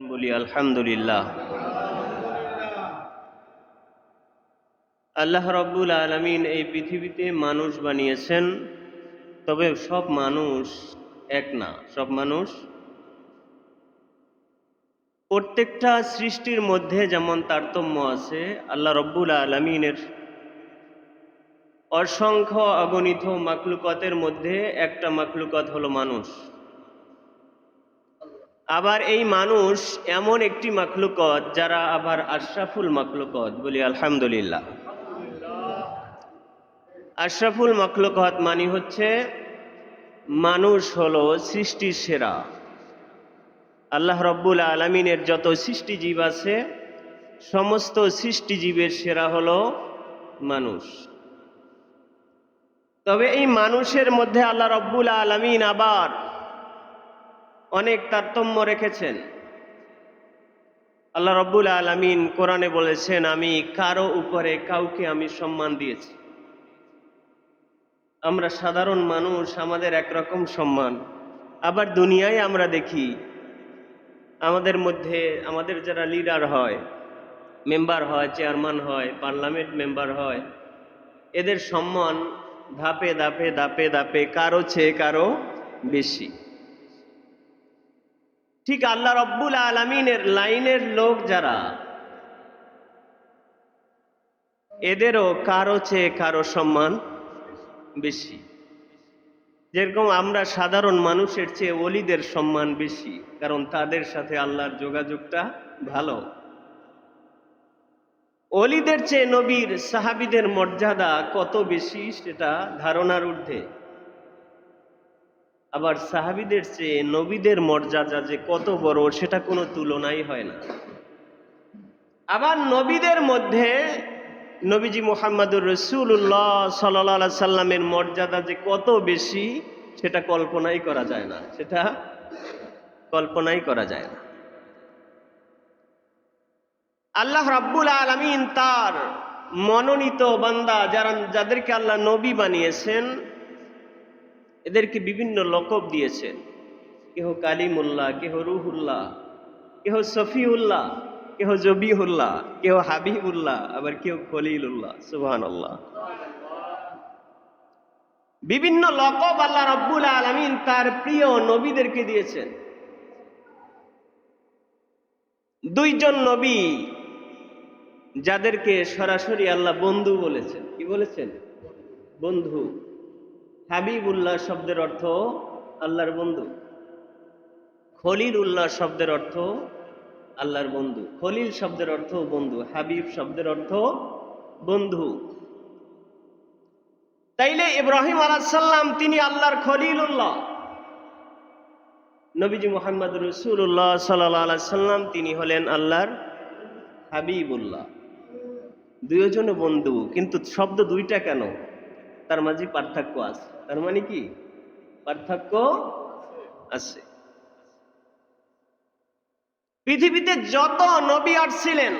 বলি, আলহামদুলিল্লাহ। আল্লাহ রব্বুল আলমিন এই পৃথিবীতে মানুষ বানিয়েছেন, তবে সব মানুষ এক না, সব মানুষ প্রত্যেকটা সৃষ্টির মধ্যে যেমন তারতম্য আছে, আল্লাহ রব্বুল আলমিনের অসংখ্য অগণিত মাকলুকতের মধ্যে একটা মাকলুকত হলো মানুষ। আবার এই মানুষ এমন একটি মাকলুকত যারা আবার আশরাফুল মাকলুকত বলি আলহামদুলিল্লাহ। আশরাফুল মাকলুকত মানি হচ্ছে মানুষ হলো সৃষ্টির সেরা। আল্লাহ রব্বুল আলমিনের যত সৃষ্টিজীব আছে, সমস্ত সৃষ্টিজীবের সেরা হলো মানুষ। তবে এই মানুষের মধ্যে আল্লাহ রব্বুল আলমিন আবার অনেক তারতম্য রেখেছেন। আল্লাহ রব্বুল আলমিন কোরআনে বলেছেন, আমি কারও উপরে কাউকে আমি সম্মান দিয়েছি। আমরা সাধারণ মানুষ, আমাদের একরকম সম্মান। আবার দুনিয়ায় আমরা দেখি, আমাদের মধ্যে, আমাদের যারা লিডার হয় মেম্বার হয় চেয়ারম্যান হয় পার্লামেন্ট মেম্বার হয়, এদের সম্মান ধাপে ধাপে ধাপে ধাপে কারও চেয়ে কারও বেশি। ঠিক আল্লাহ রব্বুল আলমিনের লাইনের লোক যারা, এদেরও কারও চেয়ে কারও সম্মান বেশি। যেরকম আমরা সাধারণ মানুষের চেয়ে অলিদের সম্মান বেশি, কারণ তাদের সাথে আল্লাহর যোগাযোগটা ভালো। অলিদের চেয়ে নবীর সাহাবিদের মর্যাদা কত বেশি সেটা ধারণার ঊর্ধ্বে। আবার সাহাবিদের চেয়ে নবীদের মর্যাদা যে কত বড়, সেটা কোনো তুলনাই হয় না। আবার নবীদের মধ্যে নবীজি মোহাম্মদুর রসুল্লাহ সাল্লা সাল্লামের মর্যাদা যে কত বেশি, সেটা কল্পনাই করা যায় না। সেটা কল্পনাই করা যায় না। আল্লাহ রাব্বুল আলমিন তার মনোনীত বান্দা যারা যাদেরকে আল্লাহ নবী বানিয়েছেন এদেরকে বিভিন্ন লকব দিয়েছেন কেহ কালিমুল্লাহ, কেহ রুহুল্লাহ, কেহ সফিউল্লাহ, কেহ জবিহুল্লাহ, কেহ হাবিবুল্লাহ, আবার কেহ খলিলুল্লাহ। সুবহান আল্লাহ বিভিন্ন লকব আল্লাহ রব্বুল আলমিন তার প্রিয় নবীদেরকে দিয়েছেন। দুইজন নবী যাদেরকে সরাসরি আল্লাহ বন্ধু বলেছেন। কি বলেছেন? বন্ধু। হাবিবুল্লাহ শব্দের অর্থ আল্লাহর বন্ধু। খলিল উল্লাহ শব্দের অর্থ আল্লাহর বন্ধু। খলিল শব্দের অর্থ বন্ধু, হাবিব শব্দের অর্থ বন্ধু। তাইলে ইব্রাহিম আলাহাল্লাম তিনি আল্লাহর খলিল উল্লাহ নবীজি মোহাম্মদ রসুল্লাহ সাল্লাহ সাল্লাম তিনি হলেন আল্লাহর হাবিবুল্লাহ। দুইজনে বন্ধু, কিন্তু শব্দ দুইটা কেন? তার মাঝে পার্থক্য আছে। তার মানে কি? পার্থক্য আছে। পৃথিবীতে যত নবী আসছিলেন,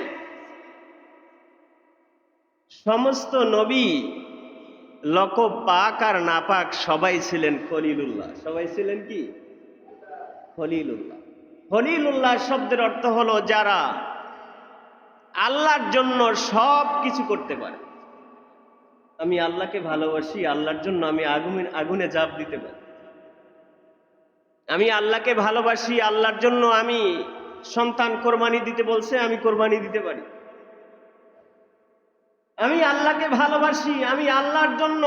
সমস্ত নবী লক পাক আর নাপাক সবাই ছিলেন খলিলুল্লাহ। সবাই ছিলেন কি? খলিলুল্লাহ। খলিলুল্লাহ শব্দের অর্থ হলো যারা আল্লাহর জন্য সব কিছু করতে পারে। আমি আল্লাহকে ভালোবাসি, আল্লাহর জন্য আমি আগুনের আগুনে জাপ দিতে পারি। আমি আল্লাহকে ভালোবাসি, আল্লাহর জন্য আমি সন্তান কোরবানি দিতে বলছে, আমি কোরবানি দিতে পারি। আমি আল্লাহকে ভালোবাসি, আমি আল্লাহর জন্য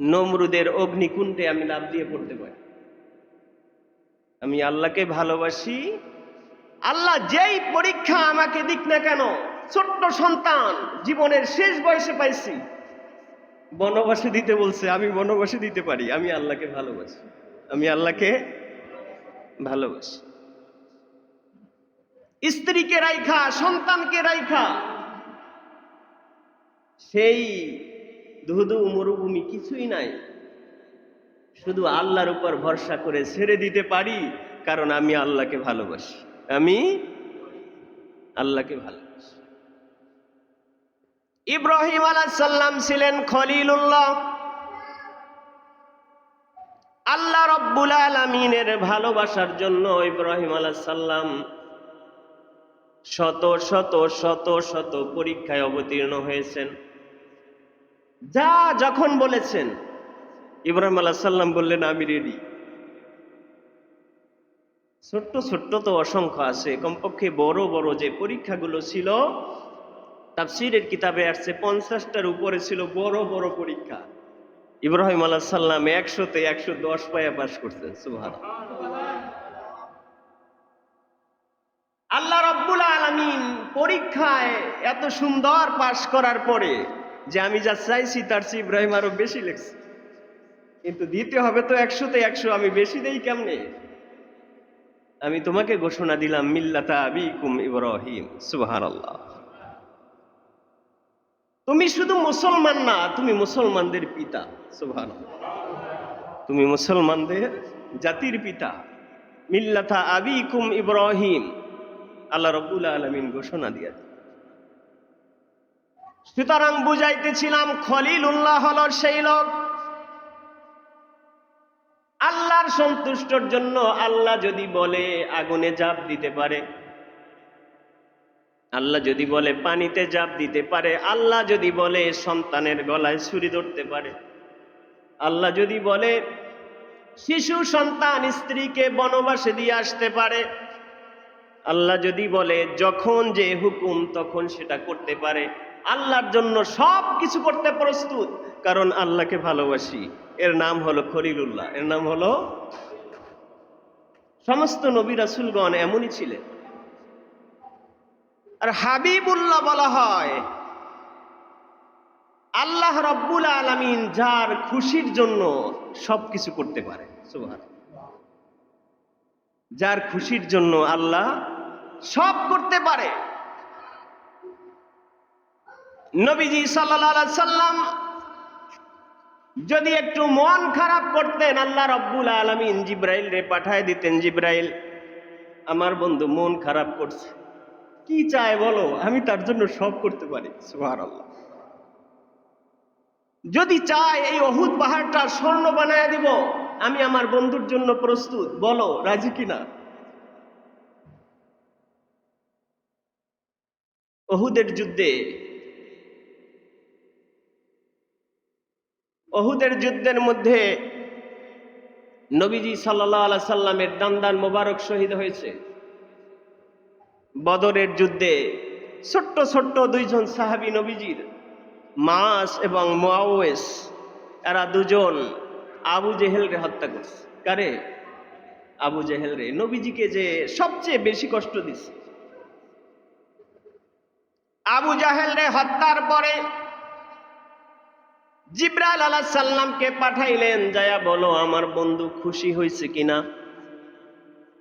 নমরুদের অগ্নিকুণ্ডে আমি লাভ দিয়ে পড়তে পারি। আমি আল্লাহকে ভালোবাসি, আল্লাহ যেই পরীক্ষা আমাকে দিক না কেন ছোট্ট সন্তান, জীবনের শেষ বয়সে পাইছি। বনবাসে দিতে বলছে, আমি বনবাসে দিতে পারি, আমি আল্লাহকে ভালোবাসি। আমি আল্লাহকে ভালোবাসি। স্ত্রীকে রাইখা, সন্তানকে রাইখা। সেই ধুধু মরুভূমি কিছুই নাই। শুধু আল্লাহর উপর ভরসা করে ছেড়ে দিতে পারি, কারণ আমি আল্লাহকে ভালোবাসি। আমি আল্লাহকে ভালোবাসি। ইব্রাহিম আলাহাল্লাম ছিলেন খলিলুল্লাহ। আল্লাহ রব্বুল আলমিনের ভালোবাসার জন্য ইব্রাহিম আলাইসাল্লাম শত শত শত শত পরীক্ষায় অবতীর্ণ হয়েছেন। যা যখন বলেছেন, ইব্রাহিম আলাইসাল্লাম বললেন, আমি রেডি ছোট্ট ছোট্ট তো অসংখ্য আছে। কমপক্ষে বড় বড় যে পরীক্ষাগুলো ছিল তাফসিরের কিতাবে আসছে, পঞ্চাশটার উপরে ছিল বড় বড় পরীক্ষা। ইব্রাহিম আলাহ সাল্লাম একশোতে একশো দশ পায়া পাশ করছেন সুভান আল্লাহ রব্বুল আলমিন পরীক্ষায় এত সুন্দর পাশ করার পরে যে আমি যা চাইছি তার চেয়ে ইব্রাহিম আরও বেশি লেখছি। কিন্তু দিতে হবে তো একশোতে একশো, আমি বেশি দেই কেমনে? আমি তোমাকে ঘোষণা দিলাম, মিল্লাতা আবিকুম ইব্রাহিম সুবাহান আল্লাহ তুমি শুধু মুসলমান না, তুমি মুসলমানদের পিতা সুবহান তুমি মুসলমানদের জাতির পিতা। মিল্লাতা আবিকুম ইব্রাহিম। আল্লাহ রবুল আলমিন ঘোষণা দিয়ে সুতরাং বুঝাইতেছিলাম খলিল উল্লাহ হল সেই লোক। আল্লাহর সন্তুষ্টর জন্য আল্লাহ যদি বলে, আগুনে জাপ দিতে পারে। আল্লাহ যদি বলে পানিতে জাপ দিতে পারে, আল্লাহ যদি বলে সন্তানের গলায় ছুরি ধরতে পারে, আল্লাহ যদি বলে শিশু সন্তান স্ত্রীকে বনবাসে দিয়ে আসতে পারে, আল্লাহ যদি বলে যখন যে হুকুম তখন সেটা করতে পারে, আল্লাহর জন্য সব কিছু করতে প্রস্তুত, কারণ আল্লাহকে ভালোবাসি। এর নাম হলো খলিলুল্লাহ, এর নাম হলো সমস্ত নবী রাসুলগণ এমনই ছিলেন। আর হাবিবুল্লাহ বলা হয়, আল্লাহ রব্বুল আলমিন যার খুশির জন্য সব কিছু করতে পারে যার খুশির জন্য আল্লাহ সব করতে পারে। নবীজি সাল্লাহ সাল্লাম যদি একটু মন খারাপ করতেন, আল্লাহ রব্বুল আলমিন জিব্রাইল রে পাঠায় দিতেন, জিব্রাইল, আমার বন্ধু মন খারাপ করছে। কি চায় বলো? আমি তার জন্য সব করতে পারি। সুহার আল্লাহ যদি চায় এই অহুদ পাহাড়টা স্বর্ণ বানায় দিব, আমি আমার বন্ধুর জন্য প্রস্তুত। বলো, রাজি কিনা? অহুদের যুদ্ধে, অহুদের যুদ্ধের মধ্যে নবীজি সাল্লাহ আলা সাল্লামের দান্দান মোবারক শহীদ হয়েছে। বদরের যুদ্ধে ছোট্ট ছোট্ট দুইজন সাহাবি নবীজির মাস এবং মোয়াওয়েস এরা দুজন আবু জেহেলরে হত্যা করছে। কারে? আবু জেহেলরে নবীজিকে যে সবচেয়ে বেশি কষ্ট দিছে। আবু জাহেলরে হত্যার পরে জিব্রাইল আলাহ সাল্লামকে পাঠাইলেন, যায়া বলো, আমার বন্ধু খুশি হয়েছে কিনা?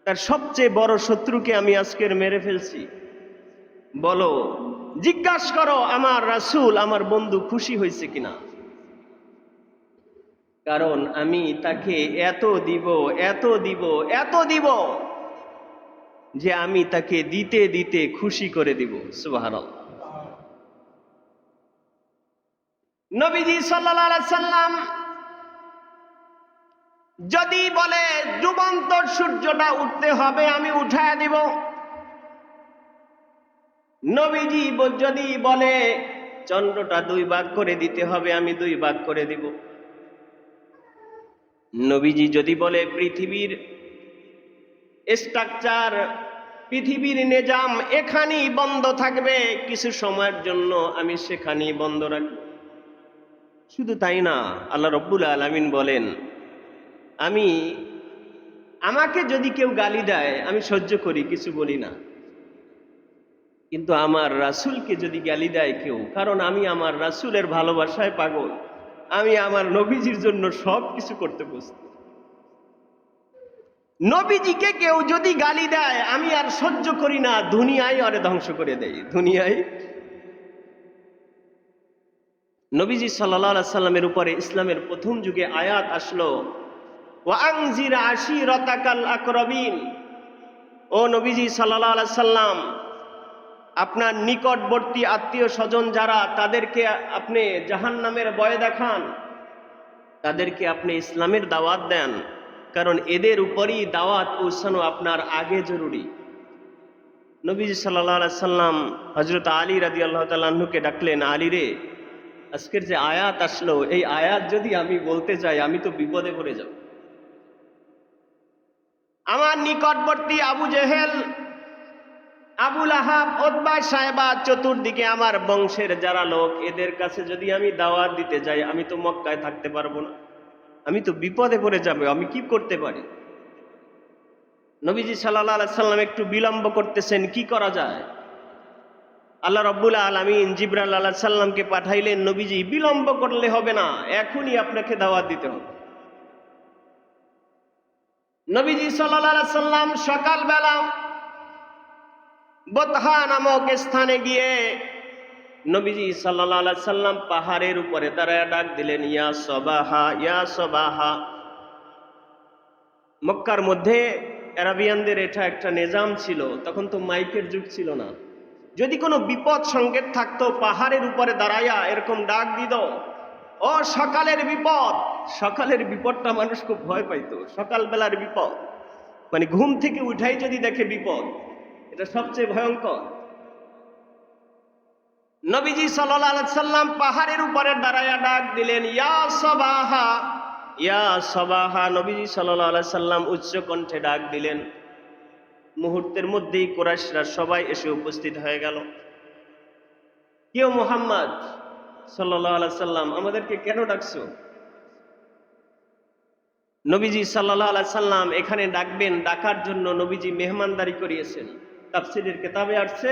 তার সবচেয়ে বড় শত্রুকে আমি আজকের মেরে ফেলছি। বলো, জিজ্ঞাসা করো, আমার রাসূল, আমার বন্ধু খুশি হয়েছে কিনা? কারণ আমি তাকে এত দিব এত দিব এত দিব যে আমি তাকে দিতে দিতে খুশি করে দিব। সুবহানাল্লাহ। নবীজি সাল্লাল্লাহু সাল্লাম যদি বলে যুবান্তর সূর্যটা উঠতে হবে, আমি উঠায় দিব। নবীজি যদি বলে চন্দ্রটা দুই ভাগ করে দিতে হবে, আমি দুই ভাগ করে দিব। নবীজি যদি বলে পৃথিবীর স্ট্রাকচার পৃথিবীর নিজাম এখানেই বন্ধ থাকবে, কিছু সময়ের জন্য আমি সেখানেই বন্ধ রাখব। শুধু তাই না, আল্লাহ রব্বুল আলমিন বলেন আমি, আমাকে যদি কেউ গালি দেয়, আমি সহ্য করি, কিছু বলি না। কিন্তু আমার রাসূলকে যদি গালি দেয় কেউ, কারণ আমি আমার রাসূলের ভালোবাসায় পাগল, আমি আমার নবীজির জন্য সব কিছু করতে প্রস্তুত। নবীজিকে কেউ যদি গালি দেয়, আমি আর সহ্য করি না দুনিয়ায় আরে ধ্বংস করে দেয়। দুনিয়ায় নবীজি সাল্লাহ সাল্লামের উপরে ইসলামের প্রথম যুগে আয়াত আসলো ও নবীজি সাল্লাহ সাল্লাম, আপনার নিকটবর্তী আত্মীয় স্বজন যারা, তাদেরকে আপনি জাহান নামের বয় দেখান। তাদেরকে আপনি ইসলামের দাওয়াত দেন, কারণ এদের উপরই দাওয়াত পৌঁছানো আপনার আগে জরুরি। নবীজি সাল্লা সাল্লাম হজরত আলী রাদি আল্লাহ তাল্লাহ্নকে ডাকলেন, আলী রে, আজকের যে আয়াত আসলো, এই আয়াত যদি আমি বলতে চাই, আমি তো বিপদে পড়ে যাব। আমার নিকটবর্তী আবু জেহেল আবুল আহাব ওতবা সাহেবা চতুর্দিকে আমার বংশের যারা লোক, এদের কাছে যদি আমি দাওয়াত দিতে যাই, আমি তো মক্কায় থাকতে পারব না। আমি তো বিপদে পড়ে যাবে, আমি কি করতে পারি? নবীজি সাল্লাহ সাল্লাম একটু বিলম্ব করতেছেন, কি করা যায়? আল্লাহ রব্বুল আলমিন জিবরাল আল্লাহ সাল্লামকে পাঠাইলেন, নবীজি বিলম্ব করলে হবে না, এখনই আপনাকে দাওয়াত দিতে হবে। নবীজি সাল্লাহ সাল্লাম সকালবেলা বোতহা নামক স্থানে গিয়ে নবীজি সাল্লাম পাহাড়ের উপরে দাঁড়ায় ডাক দিলেন, ইয়া সবাহা ইয়া সবাহা। মক্কার মধ্যে অ্যারাবিয়ানদের এটা একটা নিজাম ছিল, তখন তো মাইকের যুগ ছিল না। যদি কোনো বিপদ সংকেত থাকতো, পাহাড়ের উপরে দাঁড়াইয়া এরকম ডাক দিত ও, সকালের বিপদ। সকালের বিপদটা মানুষ খুব ভয় পাইতো। সকালবেলার বিপদ। মানে ঘুম থেকে উঠাই যদি দেখে বিপদ, এটা সবচেয়ে ভয়ঙ্কর। নবীজি সাল্লাম পাহাড়ের উপরে দাঁড়াইয়া ডাক দিলেন, ইয়া সবাহা! ইয়া সবাহা! নবীজি সাল্লাহ সাল্লাম উচ্চ কণ্ঠে ডাক দিলেন। মুহূর্তের মধ্যেই কোরাইশরা সবাই এসে উপস্থিত হয়ে গেল। কেউ মোহাম্মদ সাল্লাহ সাল্লাম, আমাদেরকে কেন ডাকছো? নবীজি সাল্লাহ সাল্লাম এখানে ডাকবেন, ডাকার জন্য নবীজি মেহমানদারি করিয়েছেন। তাফসিরের কেতাবে আসছে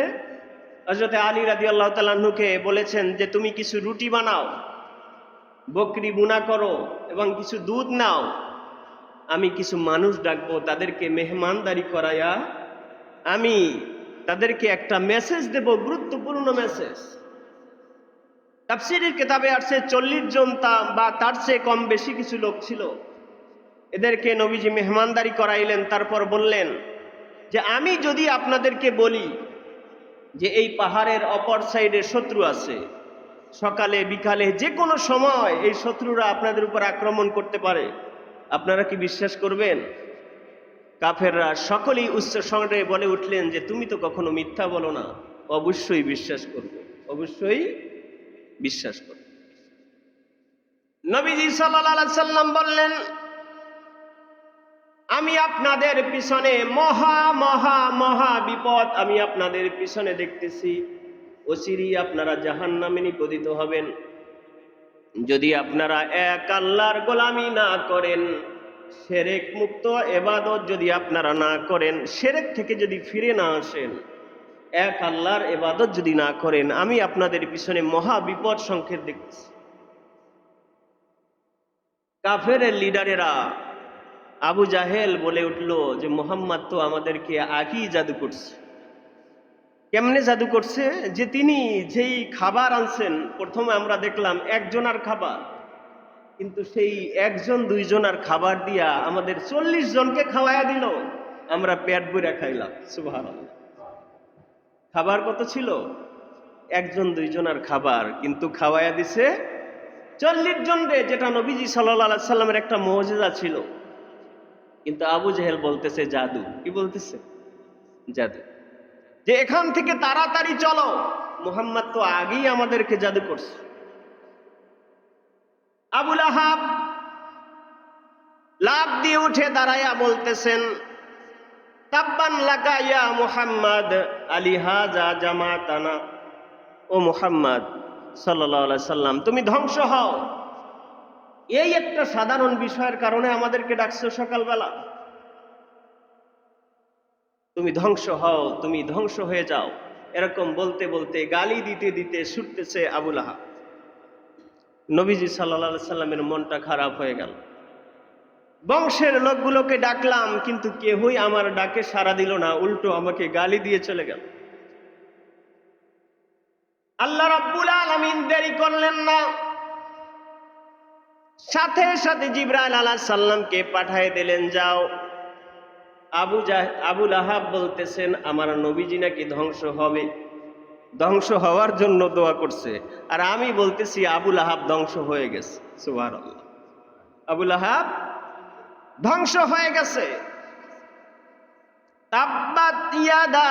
হজরতে আলী রাদি আল্লাহ তাল্লাহ্নকে বলেছেন যে, তুমি কিছু রুটি বানাও, বকরি বুনা করো এবং কিছু দুধ নাও। আমি কিছু মানুষ ডাকবো, তাদেরকে মেহমানদারি করাইয়া আমি তাদেরকে একটা মেসেজ দেব, গুরুত্বপূর্ণ মেসেজ তাফসিরের কেতাবে আসছে চল্লিশ জন বা তার চেয়ে কম বেশি কিছু লোক ছিল। এদেরকে নবীজি মেহমানদারি করাইলেন, তারপর বললেন যে, আমি যদি আপনাদেরকে বলি যে, এই পাহাড়ের অপর সাইডে শত্রু আছে, সকালে, বিকালে যে কোনো সময় এই শত্রুরা আপনাদের উপর আক্রমণ করতে পারে, আপনারা কি বিশ্বাস করবেন? কাফেররা সকলেই উচ্চ স্বরে বলে উঠলেন যে, তুমি তো কখনো মিথ্যা বলো না, অবশ্যই বিশ্বাস করবে, অবশ্যই বিশ্বাস করবে নবীজি সাল্লাম বললেন, আমি আপনাদের পিছনে মহা মহা মহা বিপদ আমি আপনাদের পিছনে দেখতেছি। অচিরি আপনারা জাহান নামে নিপদিত হবেন। যদি আপনারা এক আল্লাহর গোলামি না করেন, সেরেক মুক্ত এবাদত যদি আপনারা না করেন, সেরেক থেকে যদি ফিরে না আসেন এক আল্লাহর এবাদত যদি না করেন, আমি আপনাদের পিছনে মহা বিপদ সংকেত দেখতেছি। কাফের লিডারেরা আবু জাহেল বলে উঠল যে, মোহাম্মদ তো আমাদেরকে আগেই জাদু করছে। কেমনে জাদু করছে? যে তিনি যেই খাবার আনছেন, প্রথমে আমরা দেখলাম একজনার খাবার, কিন্তু সেই একজন, দুইজনার খাবার দিয়া আমাদের চল্লিশ জনকে খাওয়াইয়া দিল। আমরা পেট বইরা খাইলাম সুবাহ খাবার কত ছিল? একজন, দুইজনার খাবার, কিন্তু খাওয়াইয়া দিছে চল্লিশ জন রে, যেটা নবীজি সাল্লাহ সাল্লামের একটা মৌজেদা ছিল। কিন্তু আবু জেহেল বলতেছে, জাদু। কি বলতেছে? জাদু। যে এখান থেকে তাড়াতাড়ি চলো, মোহাম্মদ তো আগেই আমাদেরকে জাদু করছে। আবুল আহাব লাভ দিয়ে উঠে দাঁড়াইয়া বলতেছেন তাব্বান লাগা ইয়া মুহাম্মদ আলী হাজা জামাতানা। ও মুহাম্মদ সাল্লাহ সাল্লাম, তুমি ধ্বংস হও। এই একটা সাধারণ বিষয়ের কারণে আমাদেরকে ডাকছো সকালবেলা। তুমি ধ্বংস হও, তুমি ধ্বংস হয়ে যাও। এরকম বলতে বলতে গালি দিতে দিতে ছুটতেছে আবুল আহা নবীজি সাল্লা সাল্লামের মনটা খারাপ হয়ে গেল। বংশের লোকগুলোকে ডাকলাম, কিন্তু কেহই আমার ডাকে সাড়া দিল না, উল্টো আমাকে গালি দিয়ে চলে গেল। আল্লাহ রব্বুল আলমিন দেরি করলেন না। সাথে সাথে জিব্রাইল আলাহ সাল্লামকে পাঠায় দিলেন, যাও। আবু জাহ আবুল আহাব বলতেছেন, আমার নবীজি নাকি ধ্বংস হবে। ধ্বংস হওয়ার জন্য দোয়া করছে। আর আমি বলতেছি আবুল আহাব ধ্বংস হয়ে গেছে। সুবার আবুল আহাব ধ্বংস হয়ে গেছে। তাব্বাত ইয়াদা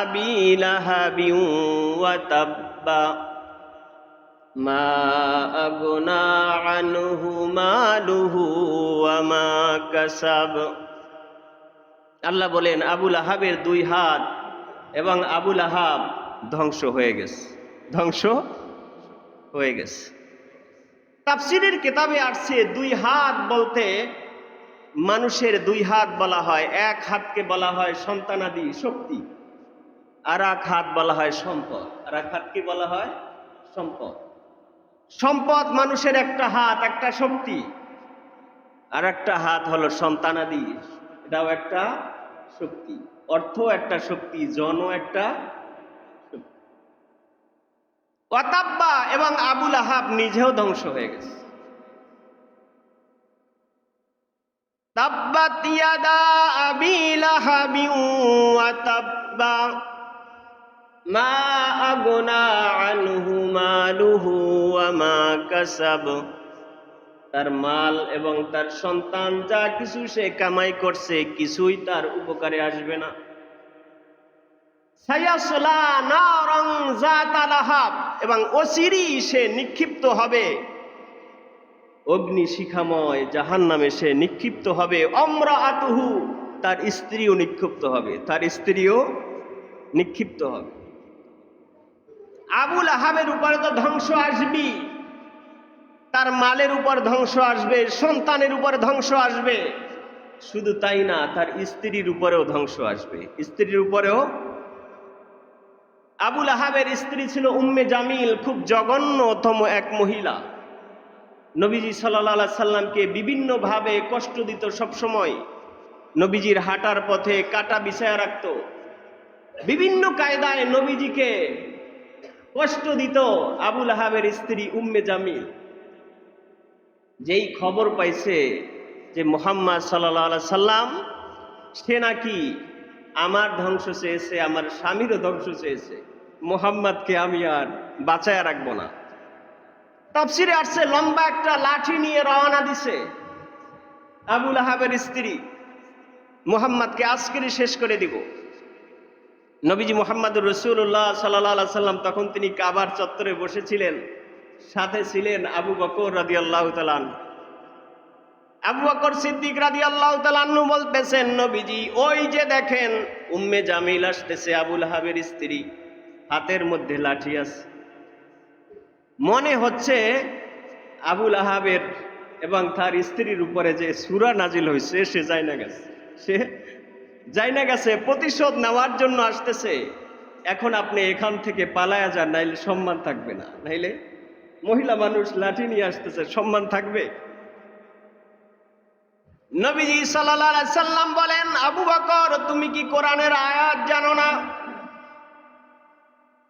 আবি লাহাবি ওয়া তাব্বা। মা আগনা আনহু মালুহু ওয়া মা কাসাব। আল্লাহ বলেন আবুল আহাবের দুই হাত এবং আবুল আহাব ধ্বংস হয়ে গেছে। ধ্বংস হয়ে গেছে। তাফসিরের কিতাবে আসছে দুই হাত বলতে মানুষের দুই হাত বলা হয়, এক হাতকে বলা হয় সন্তানাদি শক্তি, আর এক হাত বলা হয় সম্পদ, আর এক হাত কি বলা হয়? সম্পদ। সম্পদ মানুষের একটা হাত, একটা শক্তি, আর একটা হাত হলো সন্তানাদি, এটাও একটা শক্তি অর্থ একটা শক্তি, জনও একটা শক্তি। ওয়াতাব্বা এবং আবুল আহাব নিজেও ধ্বংস হয়ে গেছে। লাহাবি ওয়া তাব্বা। মা আগনা আনহু মালুহু ওয়া মা কাসাব। তার মাল এবং তার সন্তান যা কিছু সে কামাই করছে, কিছুই তার উপকারে আসবে না। এবং অচিরি সে নিক্ষিপ্ত হবে। অগ্নি শিখাময় জাহান নামে সে নিক্ষিপ্ত হবে অমরা আতুহু তার স্ত্রীও নিক্ষিপ্ত হবে, তার স্ত্রীও নিক্ষিপ্ত হবে। আবুল আহাবের উপরে তো ধ্বংস আসবি তার মালের উপর ধ্বংস আসবে, সন্তানের উপর ধ্বংস আসবে, শুধু তাই না, তার স্ত্রীর উপরেও ধ্বংস আসবে। স্ত্রীর উপরেও আবুল আহাবের স্ত্রী ছিল উম্মে জামিল, খুব জঘন্যতম এক মহিলা। নবীজি সাল্লা সাল্লামকে বিভিন্নভাবে কষ্ট দিত সবসময়। নবীজির হাঁটার পথে কাটা বিছায়া রাখত। বিভিন্ন কায়দায় নবীজিকে কষ্ট দিত আবুল আহাবের স্ত্রী উম্মে জামিল। যেই খবর পাইছে যে মোহাম্মদ সাল্লা সাল্লাম, সে নাকি আমার ধ্বংস চেয়েছে, আমার স্বামীরও ধ্বংস চেয়েছে। মোহাম্মদকে আমি আর বাঁচায় রাখব না। তাফসিরে আসছে, লম্বা একটা লাঠি নিয়ে রওনা দিছে। আবুল আহাবের স্ত্রী মোহাম্মদকে আজকেরই শেষ করে দিব। নবীজি মোহাম্মদুর রসুল্লাহ সাল্লাহ সাল্লাম তখন তিনি কাবার চত্বরে বসেছিলেন, সাথে ছিলেন আবু বকর রাদি আল্লাহ তালান আবু বকর সিদ্দিক রাদি আল্লাহ তালান্নু বলতেছেন, নবীজি, ওই যে দেখেন উম্মে জামিল আসতেছে আবুল আহাবের স্ত্রী, হাতের মধ্যে লাঠি আছে। মনে হচ্ছে আবুল আহাবের এবং তার স্ত্রীর উপরে যে সুরা নাজিল হয়েছে, সে যাই না গেছে। সে যাই না গেছে, প্রতিশোধ নেওয়ার জন্য আসতেছে। এখন আপনি এখান থেকে পালায়া যান, নাইলে সম্মান থাকবে না। নাইলে মহিলা মানুষ লাঠি নিয়ে আসতেছে, সম্মান থাকবে। নবীজি সাল্লাম বলেন, আবু বকর, তুমি কি কোরআনের আয়াত জানো না?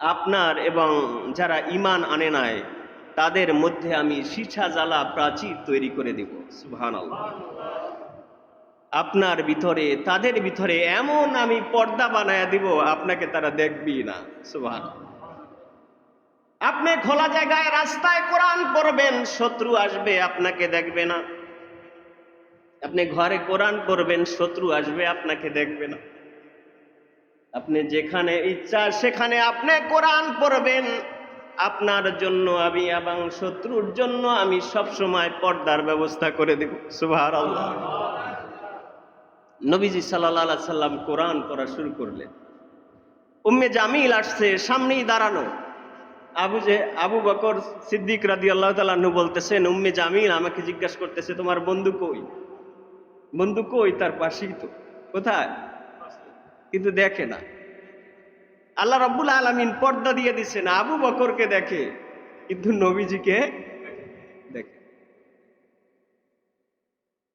আপনার এবং যারা ইমান আনে নাই, তাদের মধ্যে আমি শিছা জ্বালা প্রাচীর তৈরি করে দেব। সুহান আপনার ভিতরে, তাদের ভিতরে এমন আমি পর্দা বানায়া দিব, আপনাকে তারা দেখবি না। সুবহান আপনি খোলা জায়গায় রাস্তায় কোরআন পড়বেন, শত্রু আসবে, আপনাকে দেখবে না। আপনি ঘরে কোরআন করবেন শত্রু আসবে, আপনাকে দেখবে না। আপনি যেখানে ইচ্ছা, সেখানে আপনি কোরআন পড়বেন। আপনার জন্য আমি এবং শত্রুর জন্য আমি সব সময় পর্দার ব্যবস্থা করে দেব। সুভার আল্লাহ নবীজি সাল্লাহ সাল্লাম কোরআন পড়া শুরু করলেন। উম্মে জামিল আসছে, সামনেই দাঁড়ানো। আবু যে, আবু বকর সিদ্দিক রাদি আল্লাহ তালু বলতেছেন, উম্মে জামিল আমাকে জিজ্ঞাসা করতেছে, তোমার বন্ধু কই? বন্ধু কই তার পাশেই তো। কোথায়? কিন্তু দেখে না। আল্লাহ রব্বুল আলমিন পর্দা দিয়ে দিচ্ছেন আবু বকরকে দেখে, কিন্তু নবীজিকে দেখে।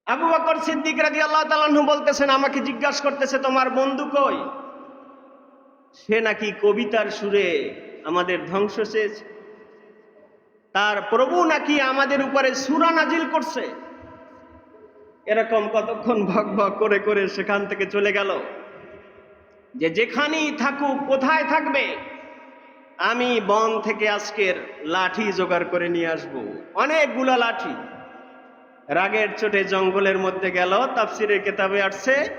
আবু বকর সিদ্দিক রাজি আল্লাহ তালাহু বলতেছেন, আমাকে জিজ্ঞাসা করতেছে, তোমার বন্ধু কই? সে নাকি কবিতার সুরে আমাদের ধ্বংস চেয়েছে তার প্রভু নাকি আমাদের উপরে সুরা নাজিল করছে। এরকম কতক্ষণ ভক ভক করে করে সেখান থেকে চলে গেল? যে যেখানেই থাকুক, কোথায় থাকবে? আমি বন থেকে আজকের লাঠি জোগাড় করে নিয়ে আসব। অনেকগুলো লাঠি। রাগের চোটে জঙ্গলের মধ্যে গেল, তাফসিরের কেতাবে আসছে,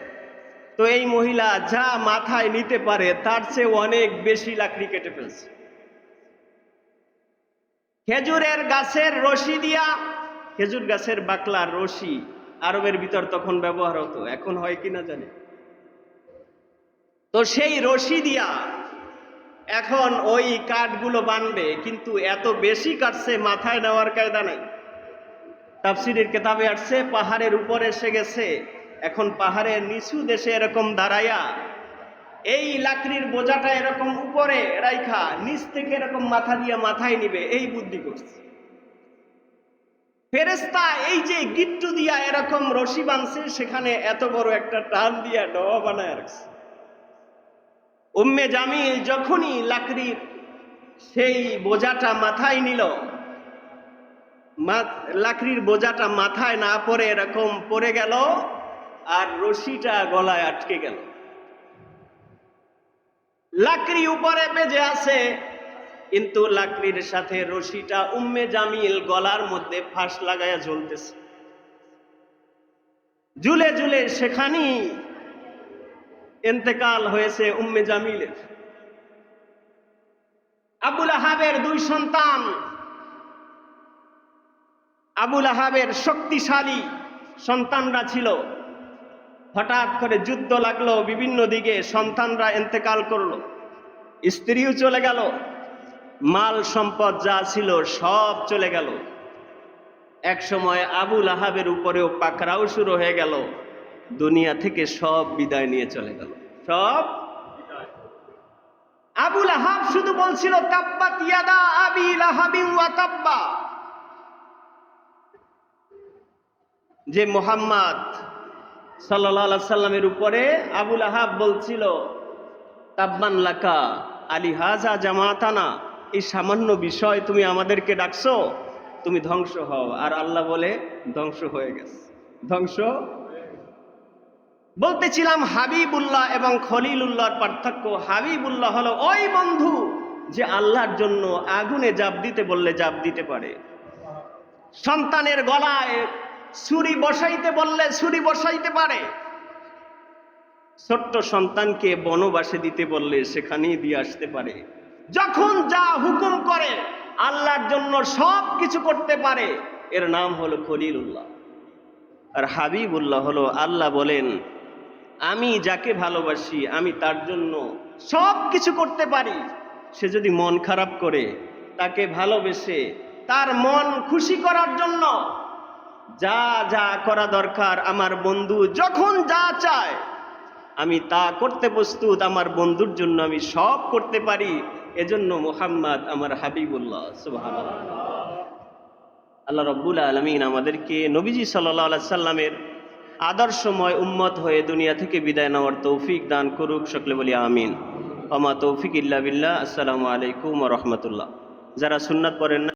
তো এই মহিলা যা মাথায় নিতে পারে, তার চেয়ে অনেক বেশি লাকড়ি কেটে ফেলছে। খেজুরের গাছের রশি দিয়া, খেজুর গাছের বাকলার রশি আরবের ভিতর তখন ব্যবহার হতো, এখন হয় কিনা জানি। তো সেই রশি দিয়া এখন ওই কাঠগুলো বানবে, কিন্তু এত বেশি কাটছে, মাথায় নেওয়ার কায়দা নাই। তাফসিরের কেতাবে আসছে, পাহাড়ের উপরে এসে গেছে, এখন পাহাড়ের নিচু দেশে এরকম দাঁড়াইয়া, এই লাকড়ির বোঝাটা এরকম উপরে রাইখা, নিচ থেকে এরকম মাথা দিয়ে মাথায় নিবে, এই বুদ্ধি করছে। ফেরেস্তা এই যে গিট্টু দিয়া এরকম রশি বানছে সেখানে এত বড় একটা টান দিয়া ডবা বানায় রাখছে। উম্মে জামিল যখনই লাকড়ির সেই বোঝাটা মাথায় নিল লাকড়ির বোঝাটা মাথায় না পড়ে এরকম পড়ে গেল আর রশিটা গলায় আটকে গেল। লাকড়ি উপরে বেজে আছে কিন্তু লাকড়ির সাথে রশিটা উম্মে জামিল গলার মধ্যে ফাঁস লাগায়া ঝুলতেছে ঝুলে ঝুলে সেখানেই এন্তেকাল হয়েছে উম্মে জামিলের। আবুল আহাবের দুই সন্তান, আবুল আহাবের শক্তিশালী সন্তানরা ছিল। হঠাৎ করে যুদ্ধ লাগল, বিভিন্ন দিকে সন্তানরা এন্তেকাল করল। স্ত্রীও চলে গেল। মাল সম্পদ যা ছিল সব চলে গেল। এক সময় আবুল আহাবের উপরেও পাকড়াও শুরু হয়ে গেল। দুনিয়া থেকে সব বিদায় নিয়ে চলে গেল। সব আবুল আহাব শুধু বলছিল তাব্বাত ইয়াদা আবিল তাব্বা যে মোহাম্মদ সাল্লাহ সাল্লামের উপরে আবুল আহাব বলছিল, তাব্বান লাকা আলী হাজা জামাতানা। এই সামান্য বিষয় তুমি আমাদেরকে ডাকছো, তুমি ধ্বংস হও। আর আল্লাহ বলে, ধ্বংস হয়ে গেছে। ধ্বংস? বলতেছিলাম হাবিবুল্লাহ এবং খলিলুল্লাহর পার্থক্য। হাবিবুল্লাহ হলো ওই বন্ধু যে আল্লাহর জন্য আগুনে জাপ দিতে বললে জাপ দিতে পারে। সন্তানের গলায় ছুরি বসাইতে বললে ছুরি বসাইতে পারে। ছোট্ট সন্তানকে বনবাসে দিতে বললে সেখানেই দিয়ে আসতে পারে। যখন যা হুকুম করে, আল্লাহর জন্য সব কিছু করতে পারে, এর নাম হলো খলিলুল্লাহ। আর হাবিবুল্লাহ হলো আল্লাহ বলেন, আমি যাকে ভালোবাসি, আমি তার জন্য সব কিছু করতে পারি। সে যদি মন খারাপ করে, তাকে ভালোবেসে তার মন খুশি করার জন্য যা যা করা দরকার আমার বন্ধু যখন যা চায়, আমি তা করতে প্রস্তুত, আমার বন্ধুর জন্য আমি সব করতে পারি। এজন্য মোহাম্মদ আমার হাবিবুল্লাহ সুবাহ আল্লাহ রব্বুল আলমিন আমাদেরকে নবীজি সাল্লাহ সাল্লামের আদর্শময় উম্মত হয়ে দুনিয়া থেকে বিদায় নেওয়ার তৌফিক দান করুক, সকলে বলি আমিন। অমা তৌফিক ইল্লা বিল্লাহ। আসসালামু আলাইকুম রহমতুল্লাহ। যারা সুন্নাত পড়েন